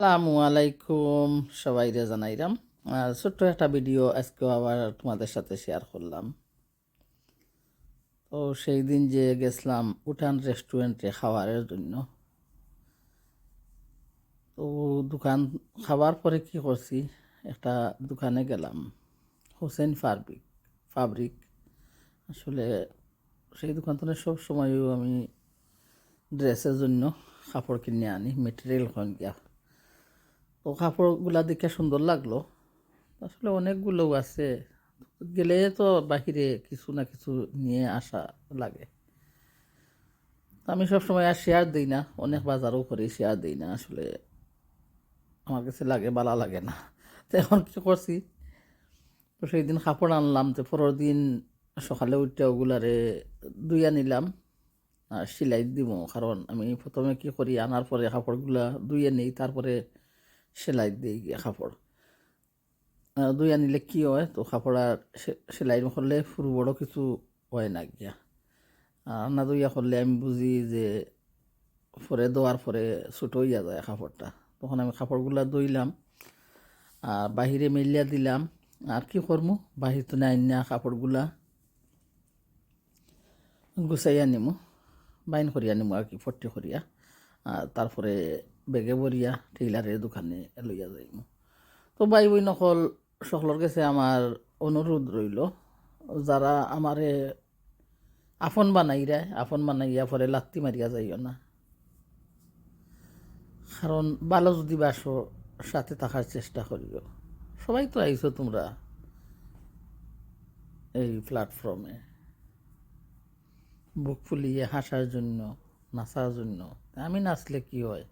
আসসালামু আলাইকুম। সবাইরে জানাইরাম আর ছোট্ট একটা ভিডিও আজকেও আবার তোমাদের সাথে শেয়ার করলাম। তো সেই দিন যে গেছিলাম উঠান রেস্টুরেন্টে খাবারের জন্য। তো দোকান খাবার পরে কি করছি? একটা দোকানে গেলাম। হোসেন ফারবিক ফাব্রিক আসলে সেই দোকান থেকে সব সময়ও আমি ড্রেসের জন্য কাপড় কিনে আনি মেটেরিয়াল গিয়া তো কাপড়গুলা দেখে সুন্দর লাগল। আসলে অনেকগুলো আছে। গেলে তো বাহিরে কিছু না কিছু নিয়ে আসা লাগে। আমি সবসময় আর শেয়ার দিই না। অনেক বাজারও করি শেয়ার দিই না। আসলে আমার কাছে লাগে, বালা লাগে না। তো এখন কি করছি? তো সেই দিন কাপড় আনলাম তো পরের দিন সকালে উঠে ওগুলারে দুইয়া নিলাম আর সেলাই দিব কারণ আমি প্রথমে কি করি? আনার পরে কাপড়গুলা দুইয়ে নেই। তারপরে সেলাই দিয়ে গিয়ে কাপড়। দুই আনিলে কি হয়, তো কাপড় আর সেলাই করলে ফুরু বড় কিছু হয় না গিয়া। না দুইয়া করলে আমি বুঝি যে পরে দোয়ার পরে ছোট হইয়া যায় কাপড়টা। তখন আমি কাপড়গুলা দইলাম আর বাহিরে মেলিয়া দিলাম। আর কি করব বাহির তো নাই না কাপড়গুলা গুছাইয়া নিমু, বাইন করিয়া নিমু আর কি ফট্টি করিয়া। আর তারপরে বেগে বরিয়া টেইলারের দোকানে লইয়া যাইমু তো ভাই বই নকল সকলের কাছে আমার অনুরোধ রইল যারা আমারে আপন বানাইরা আপন বানাইয়া পরে লাত্তি মারিয়া যাইও না কারণ ভালো যদি বাসো সাথে থাকার চেষ্টা করিও সবাই তো আইছো তোমরা এই প্ল্যাটফর্মে বুক ফুলিয়ে হাসার জন্য নাচার জন্য। আমি নাচলে কি হয়?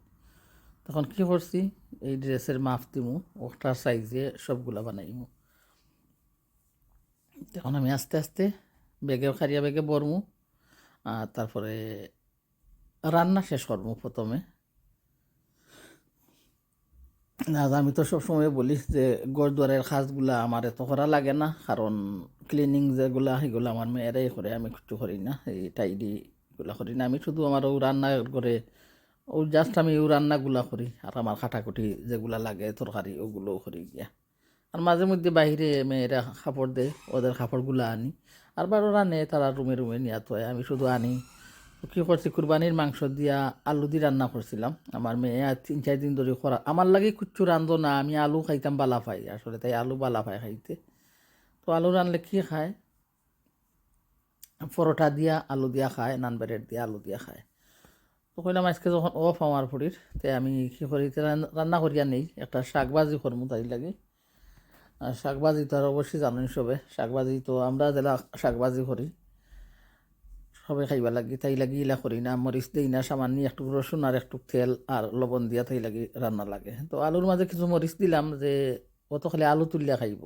তখন কি করছি? এই ড্রেসের মাপ দিমু, ওটার সাইজে সবগুলা বানাইমু। তখন আমি আস্তে আস্তে বেগে খারিয়া বেগে বরমু আর তারপরে রান্না শেষ করব প্রথমে। আর আমি তো সবসময় বলি যে গড়দুয়ারের কাজগুলা আমার এত করা লাগে না, কারণ ক্লিনিং যেগুলা, সেগুলো আমার মেয়েরাই করে, আমি কিছু করি না, এই টাইডি এগুলা করি না। আমি শুধু আমার রান্না করে ও জাস্ট আমি ও রান্নাগুলা করি, আর আমার কাটাকুটি যেগুলা লাগে, তরকারি ওগুলোও করি গিয়া। আর মাঝে মধ্যে বাইরে মেয়েরা কাপড় দেয়, ওদের কাপড়গুলো আনি। আর বারো রানে তারা রুমে রুমে নিয়ে তো আমি শুধু আনি। কী করছি, কুরবানির মাংস দিয়া আলু দিয়ে রান্না করছিলাম। আমার মেয়ে আর তিন, চার দিন ধরে করা আমার লাগে কুচ্ছু রান্ধো না, আমি আলু খাইতাম বালা পাই। আসলে তাই আলু বালা পাই খাইতে। তো আলু রানলে কী খায়? পরোটা দিয়া আলু দিয়া খায়, নান ব্রেড দিয়া আলু দিয়া খায়। তো কইলাম আজকে যখন অফ আমার ফুড়ির তে আমি কী করি রান্না করিয়া নেই। একটা শাক ভাজি করব তাই লাগে। আর শাক ভাজি তো আর অবশ্যই জানেন সবে। শাক ভাজি তো আমরা যেটা শাক ভাজি করি, সবে খাইবা লাগি। তাই লাগি ইলা করি না, মরিচ দিই না, সামান্য একটু রসুন আর একটু তেল আর লবণ দিয়া তাই লাগি রান্না লাগে। তো আলুর মাঝে কিছু মরিচ দিলাম যে অত খালি আলু তুলিয়া খাইব।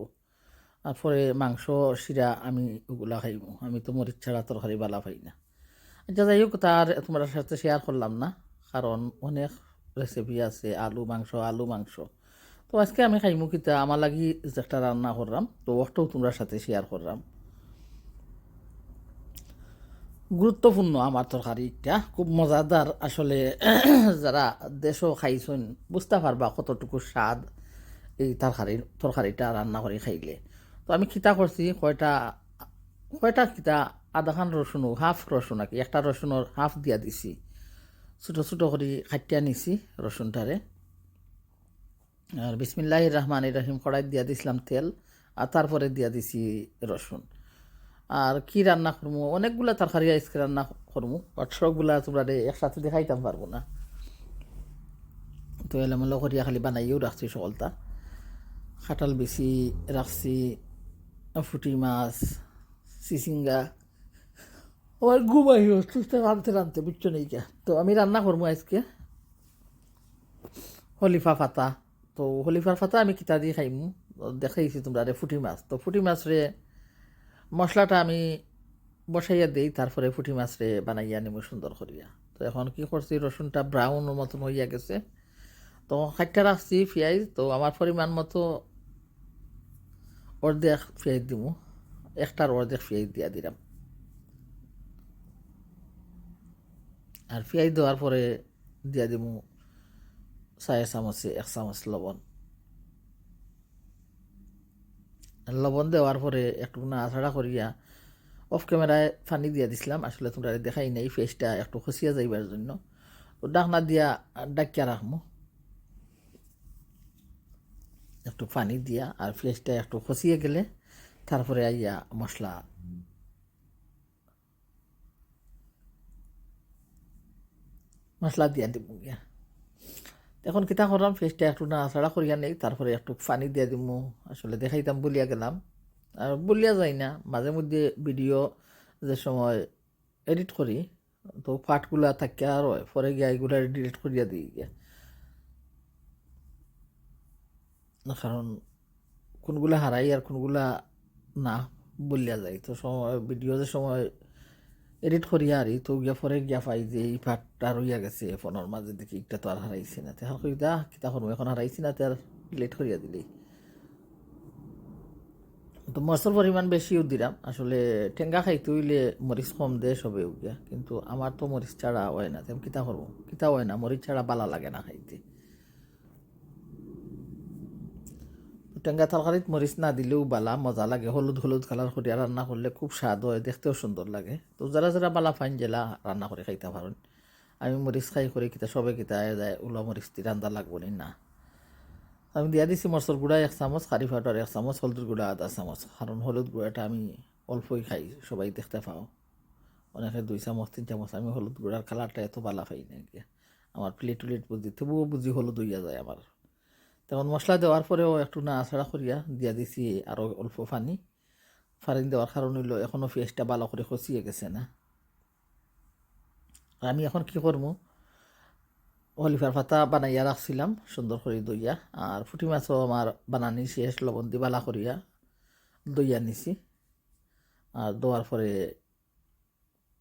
আর পরে মাংস, শিরা আমি ওগুলা খাইব। আমি তো মরিচ ছাড়া তরকারি বালা পাই না। আচ্ছা যাই হোক তার তোমার সাথে শেয়ার করলাম না। কারণ অনেক রেসিপি আছে, আলু মাংস আলু মাংস। তো আজকে আমি খাইমু কিতা, আমার লাগি একটা রান্না করলাম। তো ওটাও তোমরা সাথে শেয়ার করলাম। গুরুত্বপূর্ণ আমার তরকারিটা খুব মজাদার আসলে যারা দেশও খাইছেন, বুঝতে পারবা কতটুকু স্বাদ এই তরকারি তরকারিটা রান্না করে খাইলে। তো আমি খিতা করছি, কয়টা কয়টা খিতা আধা খান রসুন হাফ রসুন আর কি একটা রসুনের হাফ দিয়া দিছি। ছোটো ছোটো করে খাটিয়া নিছি রসুনটারে আর বিসমিল্লাহ রহমান রহিম কড়াই দিয়া দিছিলাম তেল আর তারপরে দিয়া দিছি রসুন আর কি রান্না করব অনেকগুলা তরকারি আজকে রান্না করব সবগুলা তোমরা একসাথে দেখাইতাম পারব না। তো এলোমেলো করিয়া খালি বানাইও রাখছি সকলটা। খাটাল বেশি রাখছি ফুটি মাছ চিচিঙ্গা আমার ঘুমাই সুস্থ রাঁধতে রাঁধতে বুঝছ নেই তো আমি রান্না করব আজকে। হলিফা ফাতা। তো হলিফার ফাতা আমি কিতা দিয়ে খাইমু, দেখাইছি তোমরা রে ফুটি মাছ। তো ফুটি মাছ রে মশলাটা আমি বসাইয়া দিই, তারপরে ফুটি মাছ রে বানাইয়া নিব সুন্দর করিয়া। তো এখন কি করছি, রসুনটা ব্রাউন মতন হইয়া গেছে। তো খাইটা রাখছি পেঁয়াজ তো আমার পরিমাণ মতো অর্ধেক পেঁয়াজ দিব একটার অর্ধেক পেঁয়াজ দিয়া দিলাম। আর পেঁয়াজ দেওয়ার পরে দিয়া দিব চায়ের চামচে এক চামচ লবণ। লবণ দেওয়ার পরে একটু না নাড়াচাড়া করিয়া অফ ক্যামেরায় পানি দিয়া দিছিলাম, আসলে তোমরা দেখাই নাই ফেসটা একটু খসিয়া যাইবার জন্য। তো ডাকনা দিয়া ডাকিয়া রাখব একটু পানি দিয়া, আর ফ্লেশটা একটু খসিয়ে গেলে তারপরে আইয়া মশলা মশলা দিয়া দিব গিয়া। এখন কিতা করলাম ফেসটা একটু নাড়াচাড়া করিয়া নেই, তারপরে একটু পানি দিয়া দিমু। আসলে দেখাইতাম, বলিয়া গেলাম। আর বলিয়া যাই না, মাঝে মধ্যে ভিডিও যে সময় এডিট করি, তো পাঠগুলা থাকে আর হয়, পরে গিয়া এগুলা ডিলিট করিয়া দিই গিয়া। কারণ কোনগুলা হারাই আর কোনগুলা না, বলিয়া যায় তো সময় ভিডিও যে সময় এডিট করিয়া আরি তো গিয়া পরে গিয়া পাই যে এই পার্টটা রইয়া গেছে ফোনের মাঝে দেখি একটা তো আর হারাইছি না। তেহার কই দা কিতা করব? এখন হারাইছি না, তে আর ডিলিট করিয়া দিলেই তো মরচর পরিমাণ বেশিও দিলাম। আসলে টেঙ্গা খাইতে হইলে মরিচ কম দে সবে উগিয়া কিন্তু আমার তো মরিচ ছাড়া হয় না। তেমন কিতা করব? কিতা হয় না, মরিচ ছাড়া বালা লাগে না খাইতে। টেঙ্গা তরকারিত মরিচ না দিলেও বালা, মজা লাগে। হলুদ হলুদ কালার করিয়া রান্না করলে খুব স্বাদ হয়, দেখতেও সুন্দর লাগে। তো যারা যারা বালা ফাইন জেলা রান্না করে খাইতে পারেন আমি মরিচ খাই করে কিতা সবে কিতা যায়, উলা মরিচ দি রান্দা লাগবো নি? আমি দিয়া দিছি মরচর গুঁড়া এক চামচ কারি পাউডার এক চামচ হলুদ গুঁড়া আধা চামচ। কারণ হলুদ গুঁড়াটা আমি অল্পই খাই, সবাই দেখতে পাও। অনেকে দুই চামচ, তিন চামচ, আমি হলুদ গুঁড়ার কালারটা এত বালা খাই না আমার প্লেট টুলেট বুঝি তবুও বুঝি হলুদ হইয়া যায় আমার তখন মশলা দেওয়ার পরেও একটু নাড়াচাড়া করিয়া দিয়া দিছি আরও অল্প পানি। ফারিন দেওয়ার কারণ হইল এখনও পেঁয়াজটা ভালো করে খসিয়ে গেছে না। আমি এখন কি করব? অলিভার পাতা বানাইয়া রাখছিলাম, সুন্দর করে দইয়া আর ফুটি মাছও আমার বানানি শেষ, লবণ দি বালা করিয়া দইয়া নিছি। আর দেওয়ার পরে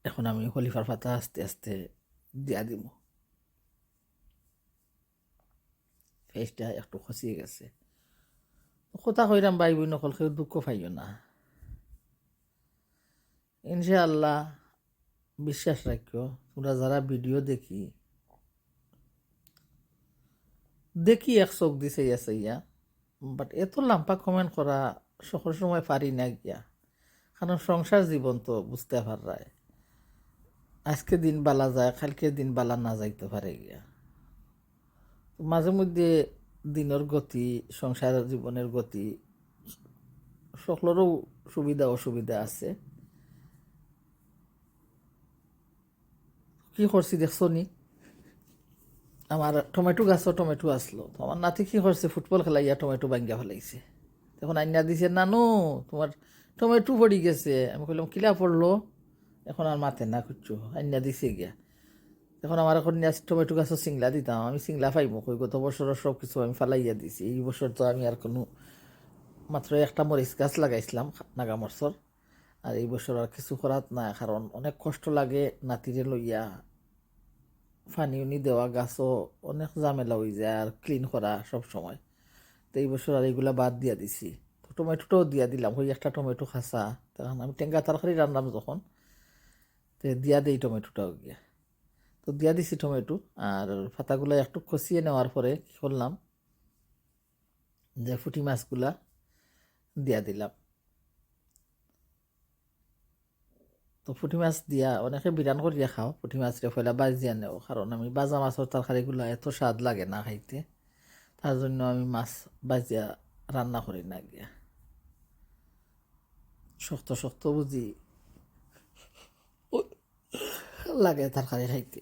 এখন আমি হলিফার পাতা আস্তে আস্তে দিয়া দিব। ফেসটা একটু খসিয়ে গেছে। কথা কইরাম ভাই বোন নকল কেউ দুঃখ পাইও না। ইনশাআল্লাহ, বিশ্বাস রাখিও, তোমরা যারা ভিডিও দেখি দেখি এক চোখ দিছে আছে ইয়া বাট এত লাম্পা কমেন্ট করা সকল সময় পারি না গিয়া। কারণ সংসার জীবন তো বুঝতে পারায় আজকে দিন বালা যায়, কালকে দিন বালা না যাইতে পারে গিয়া। মাঝে মধ্যে দিনের গতি, সংসার জীবনের গতি, সকলেরও সুবিধা, অসুবিধা আছে। কি করছি দেখছ নি? আমার টমেটো গাছও টমেটো আসলো। আমার নাতি কি করছে? ফুটবল খেলা ইয়া টমেটো ভাঙ্গিয়া ফেলাইছে। তখন আইনা দিছে, নানু, তোমার টমেটো পড়ি গেছে। আমি কইলাম, কিলা পড়ল? এখন আর মাতে না খুঁজছো। আইনা দিছে গিয়া। এখন আমার এখন টমেটো গাছও সিংলা দিতাম, আমি সিংলা পাইব, কই গত বছরের সব কিছু আমি ফালাইয়া দিছি। এই বছর তো আমি আর কোনো, মাত্র একটা মরিচ গাছ লাগাইছিলাম, নাগা মরচর। আর এই বছর আর কিছু করাত না কারণ অনেক কষ্ট লাগে নাতিরে লইয়া। পানি উনি দেওয়া গাছও অনেক ঝামেলা হয়ে যায় আর ক্লিন করা সব সময়। তো এই বছর আর এগুলা বাদ দিয়া দিছি। তো টমেটোটাও দিয়া দিলাম, ওই একটা টমেটো খাসা। তখন আমি টেঙ্গা তরকারি রান্নাম যখন, তো দিয়া দেই টমেটোটাও গিয়া। তো দিয়া দিছি টমেটো আর পাতাগুলো একটু কষিয়ে নেওয়ার পরে কী করলাম, যে ফুটি মাছগুলা দিয়া দিলাম। তো পুঁটি মাছ দিয়া অনেকে বিরান করিয়া খাও পুঁটি মাছরে ফেলা বাজিয়া নেও, কারণ আমি বাজা মাছের তরকারিগুলো এত স্বাদ লাগে না খাইতে, তার জন্য আমি মাছ বাজিয়া রান্না করি না গিয়া। শক্ত শক্ত বুঝি লাগে তরকারি খাইতে।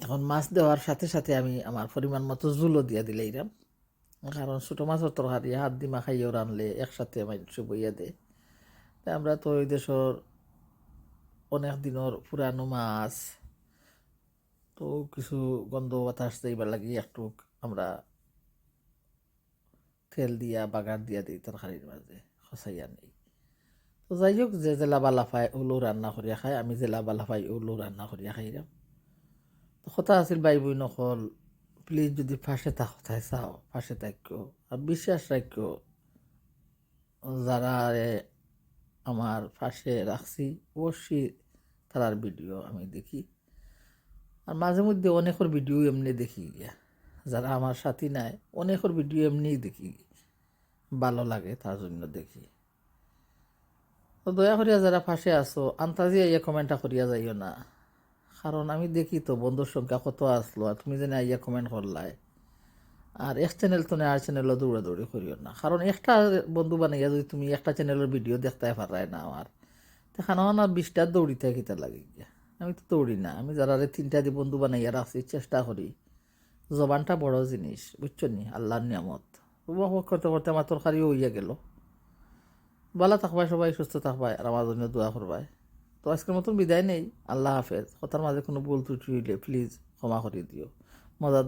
তখন মাছ দেওয়ার সাথে সাথে আমি আমার পরিমাণ মতো জুলও দিয়া এরাম কারণ ছোটো মাছের তরকারি, হাত দিমা খাইয়েও রানলে একসাথে মানুষ বইয়া দেয়। আমরা তো ওই দেশের অনেক দিনের পুরানো মাছ, তো কিছু গন্ধ বাতাস যাইবার লাগি একটু আমরা তেল দিয়া, বাগার দিয়া দিই তরকারির মাঝে, খসাইয়া নেই। তো যাই হোক, যে জেলা বালা পাই ওলো রান্না করিয়া খাই আমি জেলা বালা পাই ওলো রান্না করিয়া খাইলাম তো কথা আছিল বাই বই নকল প্লিজ যদি ফাঁসে তা কথায় চাও, ফাঁসে থাকো। আর বিশ্বাস রাখো, যারা আমার পাশে রাখছি, অবশ্যই তারার ভিডিও আমি দেখি। আর মাঝে মধ্যে অনেকের ভিডিও এমনি দেখি গিয়া। যারা আমার সাথী নাই, অনেকের ভিডিও এমনিই দেখি। ভালো লাগে তার জন্য দেখি। তো দয়া করিয়া যারা পাশে আসো আন্তাজি আইয়া কমেন্টটা করিয়া যাইও না। কারণ আমি দেখি তো বন্ধুর সংখ্যা কত আসলো, আর তুমি যেন আইয়া কমেন্ট করলাই। আর এক চ্যানেল তো আর চ্যানেলও দৌড়াদৌড়ি করিও না। কারণ একটা বন্ধু বানাইয়া যদি তুমি একটা চ্যানেলের ভিডিও দেখতে পারায় না আমার দেখানো না বিশটা দৌড়িতে কিতা লাগে গিয়া। আমি তো দৌড়ি না, আমি যারা তিনটা দিয়ে বন্ধু বানাইয়া রাখছি, চেষ্টা করি। জবানটা বড় জিনিস, বুঝছ নি? আল্লাহর নিয়ামত। করতে করতে আমার তরকারিও হইয়া গেল। ভালো থাকবাই সবাই সুস্থ থাকবাই আর আমার জন্য দোয়া করবাই তো আজকের মতন বিদায় নেই। আল্লাহ হাফেজ। কথার মাঝে কোনো ভুল ত্রুটি হইলে প্লিজ ক্ষমা করে দিও। মজাদার